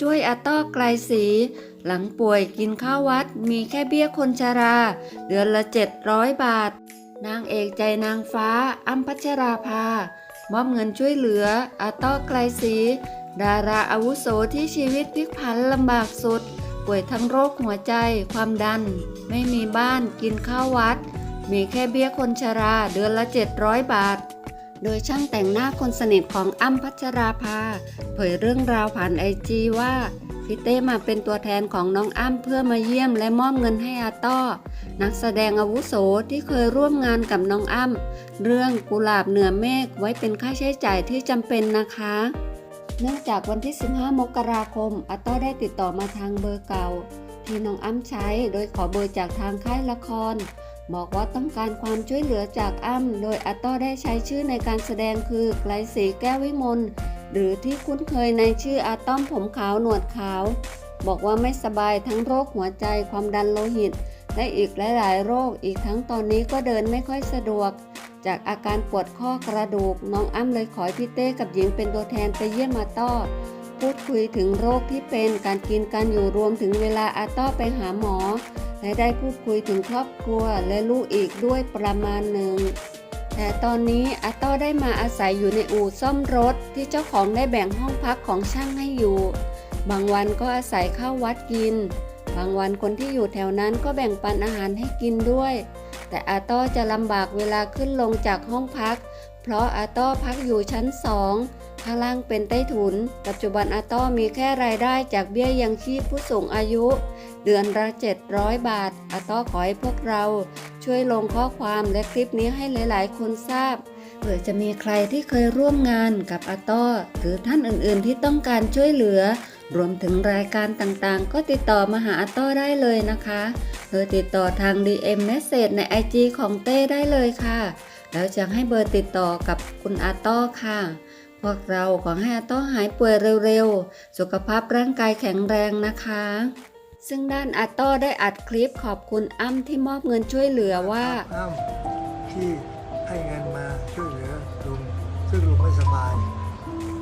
ช่วยอาต้อไกลศรีหลังป่วยกินข้าววัดมีแค่เบี้ยคนชรา เดือนละ700บาท นางเอกใจนางฟ้าอ้ำพัชราภามอบเงินช่วยเหลืออาต้อไกลศรีดาราอาวุโสที่ชีวิตพลิกผันลำบากสุด ป่วยทั้งโรคหัวใจ ความดัน ไม่มีบ้านกินข้าววัด มีแค่เบี้ยคนชราเดือนละ 700 บาท โดยช่างแต่งหน้าคนสนิทของอ้ำพัชราภา เผยเรื่องราวผ่านไอจีว่าพี่เต้มาเป็นตัวแทนของน้องอ้ำเพื่อมาเยี่ยมและมอบเงินให้อาต้อ นักแสดงอาวุโสที่เคยร่วมงานกับน้องอ้ำเรื่องกุหลาบเหนือเมฆไว้เป็นค่าใช้จ่ายที่จำเป็นนะคะ เนื่องจากวันที่ 15 มกราคมอาต้อได้ติดต่อมาทางเบอร์เก่า ที่น้องอ้ำใช้โดยขอเบอร์จากทางค่ายละคร บอกว่าต้องการความช่วยเหลือจากอ้ำโดยอาต้อได้ใช้ชื่อในการแสดงคือไกลศรีแก้ววิมลหรือที่คุ้นเคยในชื่ออาต้อมผมขาวหนวดขาว บอกว่าไม่สบายทั้งโรคหัวใจความดันโลหิต และอีกหลาย ๆ โรคอีกทั้งตอนนี้ก็เดินไม่ค่อยสะดวก จากอาการปวดข้อกระดูกน้องอ้ำเลยขอพี่เต้กับหญิงเป็นตัวแทนไปเยี่ยมอาต้อพูดคุยถึงโรคที่เป็นการกินการอยู่รวมถึงเวลาอาต้อไปหาหมอ และได้พูดคุยถึงครอบครัวและลูกอีกด้วยประมาณหนึ่ง แต่ตอนนี้อาต้อได้มาอาศัยอยู่ในอู่ซ่อมรถที่เจ้าของได้แบ่งห้องพักของช่างให้อยู่ บางวันก็อาศัยเข้าวัดกิน บางวันคนที่อยู่แถวนั้นก็แบ่งปันอาหารให้กินด้วย แต่อาต้อจะลำบากเวลาขึ้นลงจากห้องพัก เพราะอาต้อพักอยู่ชั้นสองข้างล่างเป็นใต้ถุน ปัจจุบันอาต้อมีแค่รายได้จากเบี้ยยังชีพผู้สูงอายุ เดือนละ700 บาท อาต้อขอให้พวกเรา ช่วยลงข้อความและคลิปนี้ให้หลาย ๆ คนทราบเผื่อจะมีใครที่เคยร่วมงานกับอาต้อหรือท่านอื่น ๆ ที่ต้องการช่วยเหลือ รวมถึงรายการต่างๆ ก็ติดต่อมาหาอาต้อได้เลยนะคะเธอติดต่อทาง DM Message ใน IG ของเต้ได้เลยค่ะ แล้วจะให้เบอร์ติดต่อกับคุณอาต้อค่ะ พวกเราขอให้อาต้อหายป่วยเร็วๆ สุขภาพร่างกายแข็งแรงนะคะ ซึ่งด้านอาต้อได้อัดคลิปขอบคุณอ้ำที่มอบเงินช่วยเหลือว่าอ้ำที่ให้เงินมาช่วยเหลือลุงซึ่งลุงไม่สบาย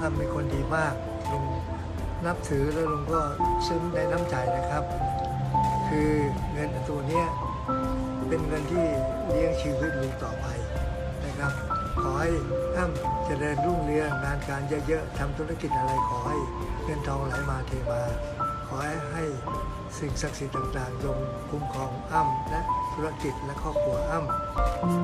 อ้ำเป็นคนดีมากลุงนับถือแล้วลุงก็ซึ้งในน้ำใจนะครับ คือเงินตัวเนี้ยเป็นเงินที่เลี้ยงชีวิตลุงต่อไป นะครับ ขอให้อ้ำเจริญรุ่งเรืองงานการเยอะๆทำธุรกิจอะไรขอให้เงินทองไหลมาเทมาขอให้ให้สิ่งศักดิ์สิทธิ์ต่างๆยงคุ้มครองอ้ำและธุรกิจและครอบครัวอ้ำขอมา